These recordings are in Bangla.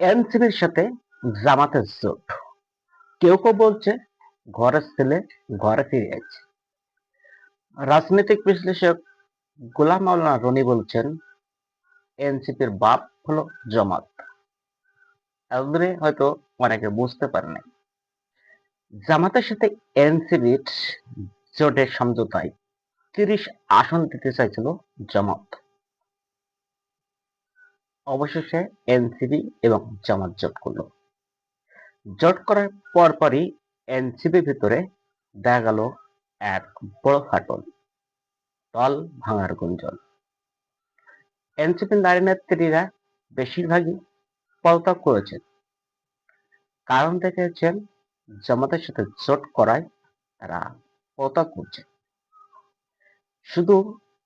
এনসিপির সাথে জামাতের জোট। কেউ কেউ বলছে ঘরের ছেলে ঘরে ফিরে যাচ্ছে। রাজনৈতিক বিশ্লেষক গোলাম মাওলানা রনি বলছেন, এনসিপির বাপ হলো জামাত। এতদিনে হয়তো অনেকে বুঝতে পারে নাই। জামাতের সাথে এনসিপির জোটের সমঝোতায় তিরিশ আসন দিতে চাইছিল জামাত। অবশেষে এনসিবি এবং জামাত জোট করল। জোট করার পরপরই এনসিপির ভিতরে দেখা গেল এক বড় ফাটল, দল ভাঙার গুঞ্জন। এনসিপি নারী নেত্রীরা বেশিরভাগই পদত্যাগ করেছেন কারণ দেখেছেন জামাতের সাথে জোট করায় তারা পদত্যাগ করছে শুধু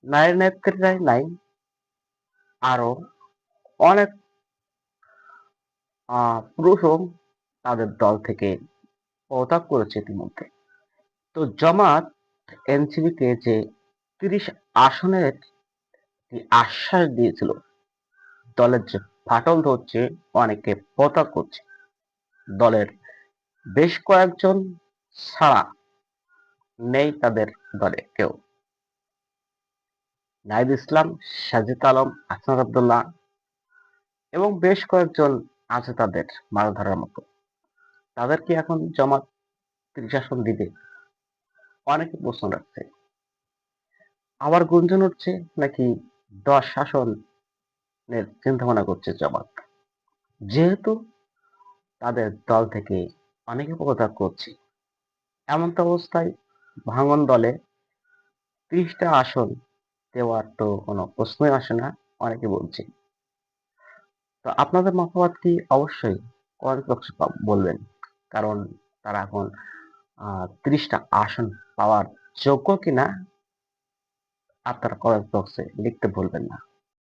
নারী নেত্রীরাই নাই আরও অনেক পুরুষও তাদের দল থেকে পদত্যাগ করেছে ইতিমধ্যে। তো জামাত এনসিপিকে যে তিরিশ আসনের আশ্বাস দিয়েছিল, দলের যে ফাটল ধরছে অনেকে পদত্যাগ করছে। দলের বেশ কয়েকজন ছাড়া নেই তাদের দলে কেউ। নাইদ ইসলাম, সাজিদ আলম আহসান আব্দুল্লাহ এবং বেশ কয়েকজন আছে তাদের মাছ ধরার মতো। তাদের কি এখন জমাত তিরিশ আসন দিবে? অনেকে প্রশ্ন রাখছে। আবার গুঞ্জন উঠছে নাকি দশ শাসনের চিন্তা ভাবনা করছে জমাত যেহেতু তাদের দল থেকে অনেকে পদত্যাগ করছে। এমন তো অবস্থায় ভাঙন দলে ত্রিশটা আসন দেওয়ার তো কোনো প্রশ্নই আসে না, অনেকে বলছে। তো আপনাদের মতামতটি অবশ্যই কমেন্ট বক্সে বলবেন। কারণ তারা এখন ত্রিশটা আসন পাওয়ার যোগ্য কিনা, আপনারা কমেন্ট বক্সে লিখতে ভুলবেন না।